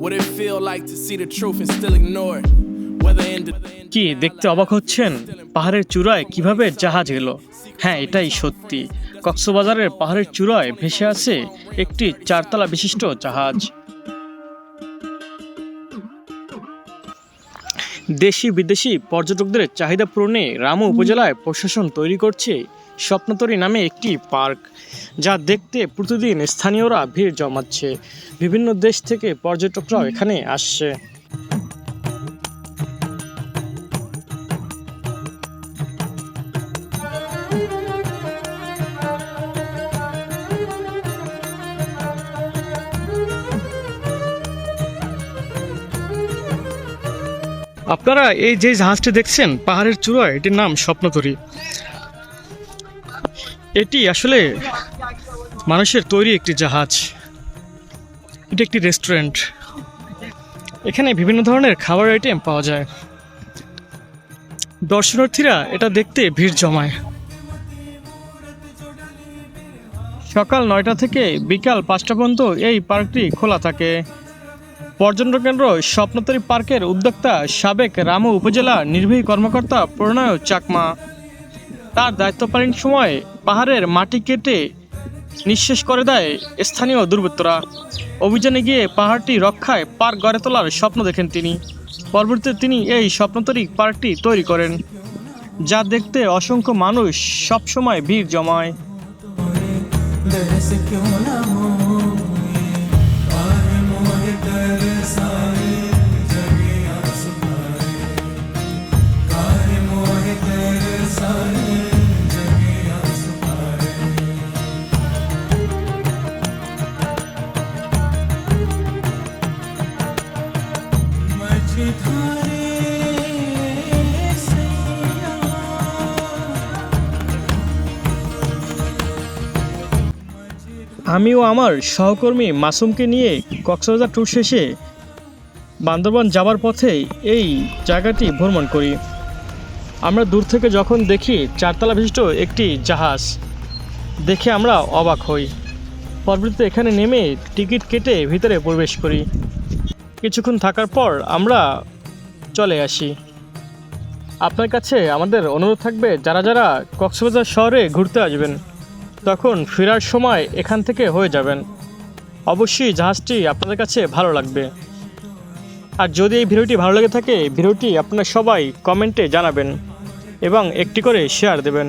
What it feel like to see the truth and still ignore it? কি দেখতে অবাক হচ্ছেন? পাহাড়ের চূড়ায় কীভাবে জাহাজ এলো? হ্যাঁ এটাই সত্যি। কক্সবাজারের পাহাড়ের চূড়ায় ভেসে আছে একটি চারতলা বিশিষ্ট জাহাজ। দেশি বিদেশি পর্যটকদের চাহিদা পূরণে রামু উপজেলায় প্রশাসন তৈরি করছে স্বপ্নতরী নামে একটি পার্ক যা দেখতে প্রতিদিন স্থানীয়রা ভিড় জমাচ্ছে। বিভিন্ন দেশ থেকে পর্যটকরাও এখানে আসছে। আপনারা এই যে জাহাজটি দেখছেন, পাহাড়ের চূড়ায়, এটির নাম স্বপ্নতরী। এটি আসলে মানুষের তৈরি একটি জাহাজ। এটি একটি রেস্টুরেন্ট। এখানে বিভিন্ন ধরনের খাবার আইটেম পাওয়া যায়। দর্শনার্থীরা এটা দেখতে ভিড় জমায়। সকাল নয়টা থেকে বিকাল পাঁচটা পর্যন্ত এই পার্কটি খোলা থাকে। পর্যটন কেন্দ্র স্বপ্নতরী পার্কের উদ্যোক্তা সাবেক রামু উপজেলা নির্বাহী কর্মকর্তা প্রণয় চাকমা। তার দায়িত্ব পালন সময় পাহাড়ের মাটি কেটে নিঃশেষ করে দেয় স্থানীয় দুর্বৃত্তরা। অভিযানে গিয়ে পাহাড়টি রক্ষায় পার্ক গড়ে তোলার স্বপ্ন দেখেন তিনি। পরবর্তীতে তিনি এই স্বপ্নতরী পার্কটি তৈরি করেন, যা দেখতে অসংখ্য মানুষ সবসময় ভিড় জমায়। আমিও আমার সহকর্মী মাসুমকে নিয়ে কক্সবাজার ট্যুর শেষে বান্দরবান যাওয়ার পথে এই জায়গাটি ভ্রমণ করি। আমরা দূর থেকে যখন দেখি চারতলা বিশিষ্ট একটি জাহাজ, দেখে আমরা অবাক হই। পরবর্তীতে এখানে নেমে টিকিট কেটে ভিতরে প্রবেশ করি। কিছুক্ষণ থাকার পর আমরা চলে আসি। আপনার কাছে আমাদের অনুরোধ থাকবে, যারা যারা কক্সবাজার শহরে ঘুরতে আসবেন, তখন ফেরার সময় এখান থেকে হয়ে যাবেন। অবশ্যই জাহাজটি আপনাদের কাছে ভালো লাগবে। আর যদি এই ভিডিওটি ভালো লেগে থাকে, ভিডিওটি আপনারা সবাই কমেন্টে জানাবেন এবং একটি করে শেয়ার দেবেন।